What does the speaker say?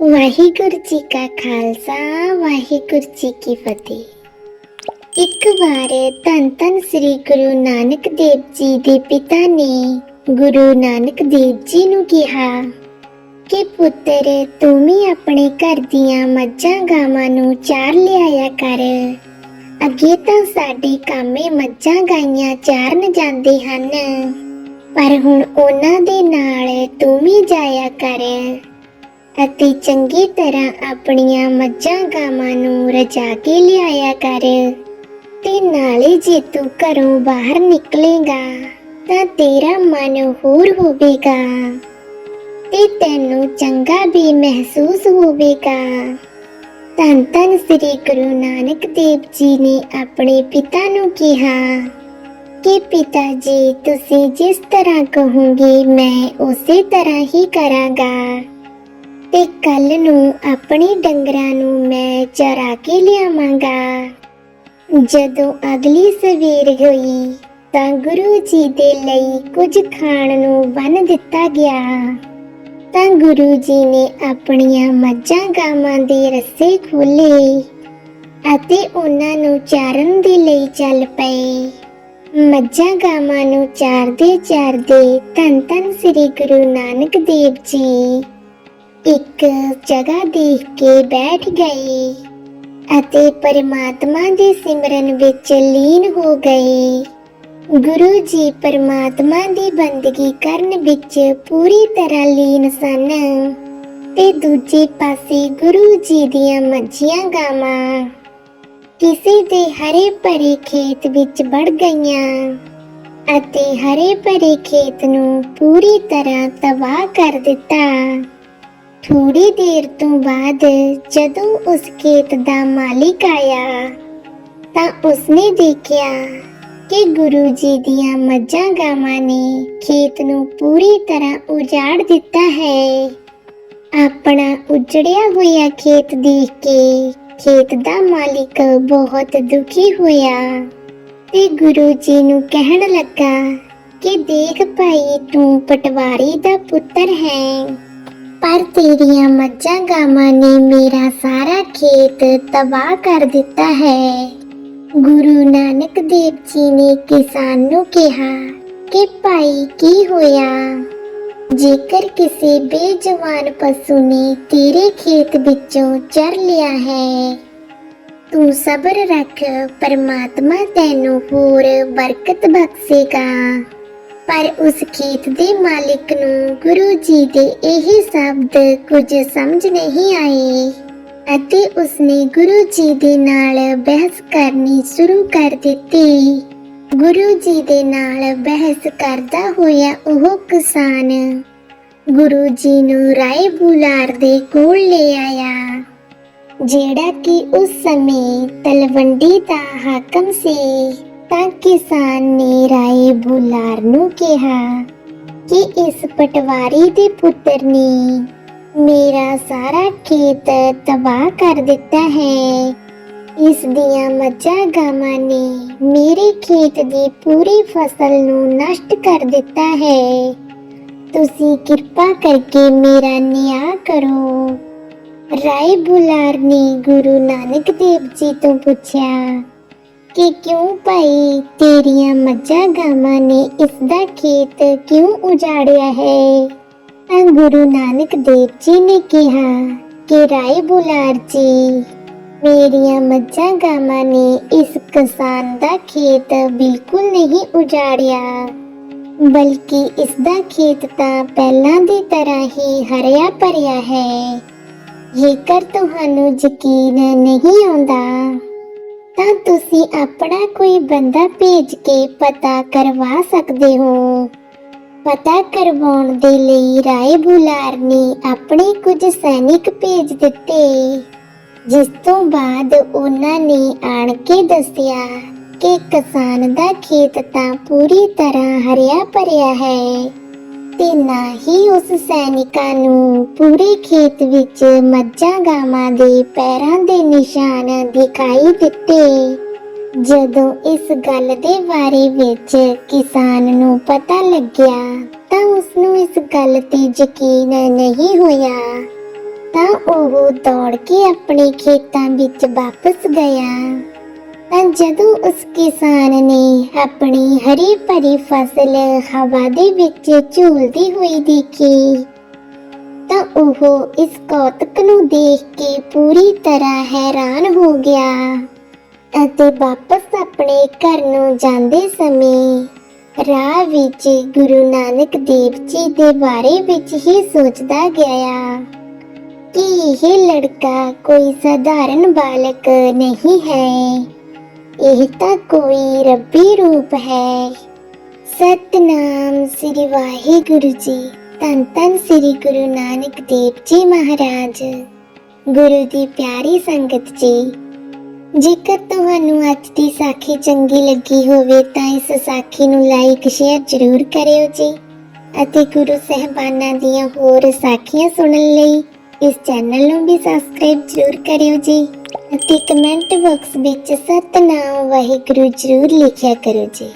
ਵਾਹਿਗੁਰੂ ਜੀ ਕਾ ਖਾਲਸਾ, ਵਾਹਿਗੁਰੂ ਜੀ ਕੀ ਫਤਿਹ। ਇੱਕ ਵਾਰ ਧੰਨ ਧੰਨ ਸ੍ਰੀ ਗੁਰੂ ਨਾਨਕ ਦੇਵ ਜੀ ਦੇ ਪਿਤਾ ਨੇ ਗੁਰੂ ਨਾਨਕ ਦੇਵ ਜੀ ਨੂੰ ਕਿਹਾ ਕਿ ਪੁੱਤਰ, ਤੂੰ ਵੀ ਆਪਣੇ ਘਰ ਦੀਆਂ ਮੱਝਾਂ ਗਾਵਾਂ ਨੂੰ ਚਾਰ ਲਿਆਇਆ ਕਰ। ਅੱਗੇ ਤਾਂ ਸਾਡੇ ਕਾਮੇ ਮੱਝਾਂ ਗਾਈਆਂ ਚਾਰਨ ਜਾਂਦੇ ਹਨ, ਪਰ ਹੁਣ ਉਹਨਾਂ ਦੇ ਨਾਲ ਤੂੰ ਵੀ ਜਾਇਆ ਕਰ। ਅਤੇ ਚੰਗੀ ਤਰ੍ਹਾਂ ਆਪਣੀਆਂ ਮੱਝਾਂ ਗਾਵਾਂ ਨੂੰ ਰਜਾ ਕੇ ਲਿਆਇਆ ਕਰ ਤੇ ਨਾਲੇ ਜੇ ਤੂੰ ਘਰੋਂ ਬਾਹਰ ਨਿਕਲੇਗਾ ਤਾਂ ਤੇਰਾ ਮਨ ਹੋਰ ਹੋਵੇਗਾ ਤੇ ਤੈਨੂੰ ਚੰਗਾ ਵੀ ਮਹਿਸੂਸ ਹੋਵੇਗਾ। ਧੰਨ ਧੰਨ ਸ੍ਰੀ ਗੁਰੂ ਨਾਨਕ ਦੇਵ ਜੀ ਨੇ ਆਪਣੇ ਪਿਤਾ ਨੂੰ ਕਿਹਾ ਕਿ ਪਿਤਾ ਜੀ, ਤੁਸੀਂ ਜਿਸ ਤਰ੍ਹਾਂ ਕਹੋਗੇ, ਮੈਂ ਉਸੇ ਤਰ੍ਹਾਂ ਹੀ ਕਰਾਂਗਾ। ਤੇ ਕੱਲ ਨੂੰ ਆਪਣੇ ਡੰਗਰਾਂ ਨੂੰ ਮੈਂ ਚਰਾ ਕੇ ਲਿਆਵਾਂਗਾ। ਜਦੋਂ ਅਗਲੀ ਸਵੇਰ ਹੋਈ, ਤਾਂ ਗੁਰੂ ਜੀ ਦੇ ਲਈ ਕੁਝ ਖਾਣ ਨੂੰ ਬੰਨ ਦਿੱਤਾ ਗਿਆ। ਤਾਂ ਗੁਰੂ ਜੀ ਨੇ ਆਪਣੀਆਂ ਮੱਝਾਂ ਗਾਵਾਂ ਦੇ ਰੱਸੇ ਖੋਲੇ ਅਤੇ ਉਹਨਾਂ ਨੂੰ ਚਾਰਨ ਦੇ ਲਈ ਚੱਲ ਪਏ। ਮੱਝਾਂ ਗਾਵਾਂ ਨੂੰ ਚਾਰਦੇ ਚਾਰਦੇ ਧੰਨ ਧੰਨ ਸ੍ਰੀ ਗੁਰੂ ਨਾਨਕ ਦੇਵ ਜੀ ਇੱਕ ਜਗ੍ਹਾ ਦੇਖ ਕੇ ਬੈਠ ਗਏ ਅਤੇ ਪਰਮਾਤਮਾ ਦੇ ਸਿਮਰਨ ਵਿੱਚ ਲੀਨ ਹੋ ਗਏ। ਗੁਰੂ ਜੀ ਪਰਮਾਤਮਾ ਦੀ ਬੰਦਗੀ ਕਰਨ ਵਿੱਚ ਪੂਰੀ ਤਰ੍ਹਾਂ ਲੀਨ ਸਨ ਤੇ ਦੂਜੇ ਪਾਸੇ ਗੁਰੂ ਜੀ ਦੀਆਂ ਮੱਝੀਆਂ ਗਾਵਾਂ ਕਿਸੇ ਦੇ ਹਰੇ ਭਰੇ ਖੇਤ ਵਿੱਚ ਵੜ ਗਈਆਂ ਅਤੇ ਹਰੇ ਭਰੇ ਖੇਤ ਨੂੰ ਪੂਰੀ ਤਰ੍ਹਾਂ ਤਬਾਹ ਕਰ ਦਿੱਤਾ। ਥੋੜੀ ਦੇਰ ਤੋਂ ਬਾਅਦ ਜਦੋਂ ਉਸ ਖੇਤ ਦਾ ਮਾਲਿਕ ਆਇਆ, ਤਾਂ ਉਸਨੇ ਦੇਖਿਆ ਕਿ ਗੁਰੂ ਜੀ ਦੀਆਂ ਮੱਝਾਂ ਗਾਵਾਂ ਨੇ ਖੇਤ ਨੂੰ ਪੂਰੀ ਤਰ੍ਹਾਂ ਉਜਾੜ ਦਿੱਤਾ ਹੈ। ਆਪਣਾ ਉਜੜਿਆ ਹੋਇਆ ਖੇਤ ਦੇਖ ਕੇ ਖੇਤ ਦਾ ਮਾਲਿਕ ਬਹੁਤ ਦੁਖੀ ਹੋਇਆ ਤੇ ਗੁਰੂ ਜੀ ਨੂੰ ਕਹਿਣ ਲੱਗਾ ਕਿ ਦੇਖ ਭਾਈ, ਤੂੰ ਪਟਵਾਰੀ ਦਾ ਪੁੱਤਰ ਹੈ। ਪਰ ਤੇਰੀਆਂ ਮੱਝਾਂ ਗਾਵਾਂ ਨੇ ਮੇਰਾ ਸਾਰਾ ਖੇਤ ਤਬਾਹ ਕਰ ਦਿੱਤਾ ਹੈ। ਗੁਰੂ ਨਾਨਕ ਦੇਵ ਜੀ ਨੇ ਕਿਸਾਨ ਨੂੰ ਕਿਹਾ ਕਿ ਭਾਈ, ਕੀ ਹੋਇਆ? ਜੇਕਰ ਕਿਸੇ ਬੇਜਵਾਨ ਪਸ਼ੂ ਨੇ ਤੇਰੇ ਖੇਤ ਵਿੱਚੋਂ ਚਰ ਲਿਆ ਹੈ, ਤੂੰ ਸਬਰ ਰੱਖ, ਪਰਮਾਤਮਾ ਤੈਨੂੰ ਹੋਰ ਬਰਕਤ ਬਖਸ਼ੇਗਾ। ਪਰ ਉਸ ਖੇਤ ਦੇ ਮਾਲਿਕ ਨੂੰ ਗੁਰੂ ਜੀ ਦੇ ਇਹ ਸ਼ਬਦ ਕੁਝ ਸਮਝ ਨਹੀਂ ਆਏ ਅਤੇ ਉਸਨੇ ਗੁਰੂ ਜੀ ਦੇ ਨਾਲ ਬਹਿਸ ਕਰਨੀ ਸ਼ੁਰੂ ਕਰ ਦਿੱਤੀ। ਗੁਰੂ ਜੀ ਦੇ ਨਾਲ ਬਹਿਸ ਕਰਦਾ ਹੋਇਆ ਉਹ ਕਿਸਾਨ ਗੁਰੂ ਜੀ ਨੂੰ ਰਾਏ ਬੁਲਾਰ ਦੇ ਕੋਲ ਲੈ ਆਇਆ, ਜਿਹੜਾ ਕਿ ਉਸ ਸਮੇਂ ਤਲਵੰਡੀ ਦਾ ਹਾਕਮ ਸੀ। ਤਾਂ ਕਿਸਾਨ ਨੇ ਰਾਏ ਬੁਲਾਰ ਨੂੰ ਕਿਹਾ ਕਿ ਇਸ ਪਟਵਾਰੀ ਦੇ ਪੁੱਤਰ ਨੇ ਮੇਰਾ ਸਾਰਾ ਖੇਤ ਤਬਾਹ ਕਰ ਦਿੱਤਾ ਹੈ। ਇਸ ਦੀਆਂ ਮੱਝਾਂ ਗਾਵਾਂ ਨੇ ਮੇਰੇ ਖੇਤ ਦੀ ਪੂਰੀ ਫਸਲ ਨੂੰ ਨਸ਼ਟ ਕਰ ਦਿੱਤਾ ਹੈ। ਤੁਸੀਂ ਕਿਰਪਾ ਕਰਕੇ ਮੇਰਾ ਨਿਆਂ ਕਰੋ। ਰਾਏ ਬੁਲਾਰ ਨੇ ਗੁਰੂ ਨਾਨਕ ਦੇਵ ਜੀ ਤੋਂ ਪੁੱਛਿਆ ਕਿ ਕਿਉਂ ਭਾਈ ਤੇਰੀਆਂ ਮੱਝਾਂ ਗਾਵਾਂ ਨੇ ਇਸ ਦਾ ਖੇਤ ਕਿਉਂ ਉਜਾੜਿਆ ਹੈ? ਤਾਂ ਗੁਰੂ ਨਾਨਕ ਦੇਵ ਜੀ ਨੇ ਕਿਹਾ ਕਿ ਰਾਏ ਬੁਲਾਰ ਜੀ, ਮੇਰੀਆਂ ਮੱਝਾਂ ਗਾਵਾਂ ਨੇ ਇਸ ਕਿਸਾਨ ਦਾ ਖੇਤ ਬਿਲਕੁਲ ਨਹੀਂ ਉਜਾੜਿਆ, ਬਲਕਿ ਇਸ ਦਾ ਖੇਤ ਤਾਂ ਪਹਿਲਾਂ ਦੀ ਤਰ੍ਹਾਂ ਹੀ ਹਰਿਆ ਭਰਿਆ ਹੈ। ਜੇਕਰ ਤੁਹਾਨੂੰ ਯਕੀਨ ਨਹੀਂ ਆਉਂਦਾ ਤਾਂ ਤੁਸੀਂ ਆਪਣਾ ਕੋਈ ਬੰਦਾ ਭੇਜ ਕੇ ਪਤਾ ਕਰਵਾ ਸਕਦੇ ਹੋ। ਪਤਾ ਕਰਵਾਉਣ ਦੇ ਲਈ ਰਾਏ ਬੁਲਾਰ ਨੇ ਆਪਣੇ ਕੁਝ ਸੈਨਿਕ ਭੇਜ ਦਿੱਤੇ, ਜਿਸ ਤੋਂ ਬਾਅਦ ਉਹਨਾਂ ਨੇ ਆਣ ਕੇ ਦੱਸਿਆ ਕਿ ਕਿਸਾਨ ਦਾ ਖੇਤ ਤਾਂ ਪੂਰੀ ਤਰ੍ਹਾਂ ਹਰਿਆ ਭਰਿਆ ਹੈ। ਤੇ ਨਾ ਹੀ ਉਸ ਸੈਨਿਕਾਂ ਨੂੰ ਪੂਰੇ ਖੇਤ ਵਿੱਚ ਮੱਝਾਂ ਗਾਵਾਂ ਦੇ ਪੈਰਾਂ ਦੇ ਨਿਸ਼ਾਨ ਦਿਖਾਈ ਦਿੱਤੇ। ਜਦੋਂ ਇਸ ਗੱਲ ਦੇ ਬਾਰੇ ਵਿੱਚ ਕਿਸਾਨ ਨੂੰ ਪਤਾ ਲੱਗਿਆ, ਤਾਂ ਉਸ ਨੂੰ ਇਸ ਗੱਲ ਤੇ ਯਕੀਨ ਨਹੀਂ ਹੋਇਆ। ਤਾਂ ਉਹ ਦੌੜ ਕੇ ਆਪਣੇ ਖੇਤਾਂ ਵਿੱਚ ਵਾਪਸ ਗਿਆ। ਤਾਂ ਜਦੋਂ ਉਸ ਕਿਸਾਨ ਨੇ ਆਪਣੀ ਹਰੀ ਭਰੀ ਫਸਲ ਹਵਾ ਦੇ ਵਿੱਚ ਝੂਲਦੀ ਹੋਈ ਦੇਖੀ, ਤਾਂ ਉਹ ਇਸ ਕੌਤਕ ਨੂੰ ਦੇਖ ਕੇ ਪੂਰੀ ਤਰ੍ਹਾਂ ਹੈਰਾਨ ਹੋ ਗਿਆ ਅਤੇ ਵਾਪਸ ਆਪਣੇ ਘਰ ਨੂੰ ਜਾਂਦੇ ਸਮੇਂ ਰਾਹ ਵਿੱਚ ਗੁਰੂ ਨਾਨਕ ਦੇਵ ਜੀ ਦੇ ਬਾਰੇ ਵਿੱਚ ਹੀ ਸੋਚਦਾ ਗਿਆ ਕਿ ਇਹ ਲੜਕਾ ਕੋਈ ਸਧਾਰਨ ਬਾਲਕ ਨਹੀਂ ਹੈ। ਇਹ ਤਾਂ ਕੋਈ ਰੱਬੀ ਰੂਪ ਹੈ। ਸਤਨਾਮ ਸ੍ਰੀ ਵਾਹਿਗੁਰੂ ਜੀ, ਧੰਨ ਧੰਨ ਸ੍ਰੀ ਗੁਰੂ ਨਾਨਕ ਦੇਵ ਜੀ ਮਹਾਰਾਜ। ਗੁਰੂ ਦੀ ਪਿਆਰੀ ਸੰਗਤ ਜੀ, ਜੇਕਰ ਤੁਹਾਨੂੰ ਅੱਜ ਦੀ ਸਾਖੀ ਚੰਗੀ ਲੱਗੀ ਹੋਵੇ ਤਾਂ ਇਸ ਸਾਖੀ ਨੂੰ ਲਾਈਕ ਸ਼ੇਅਰ ਜ਼ਰੂਰ ਕਰਿਓ ਜੀ ਅਤੇ ਗੁਰੂ ਸਹਿਬਾਨਾਂ ਦੀਆਂ ਹੋਰ ਸਾਖੀਆਂ ਸੁਣਨ ਲਈ ਇਸ ਚੈਨਲ ਨੂੰ ਵੀ ਸਬਸਕ੍ਰਾਈਬ ਜ਼ਰੂਰ ਕਰਿਓ ਜੀ। ਅਤੇ ਕਮੈਂਟ ਬਾਕਸ ਵਿੱਚ ਸਤਨਾਮ ਵਾਹਿਗੁਰੂ ਜ਼ਰੂਰ ਲਿਖਿਆ ਕਰੋ ਜੀ।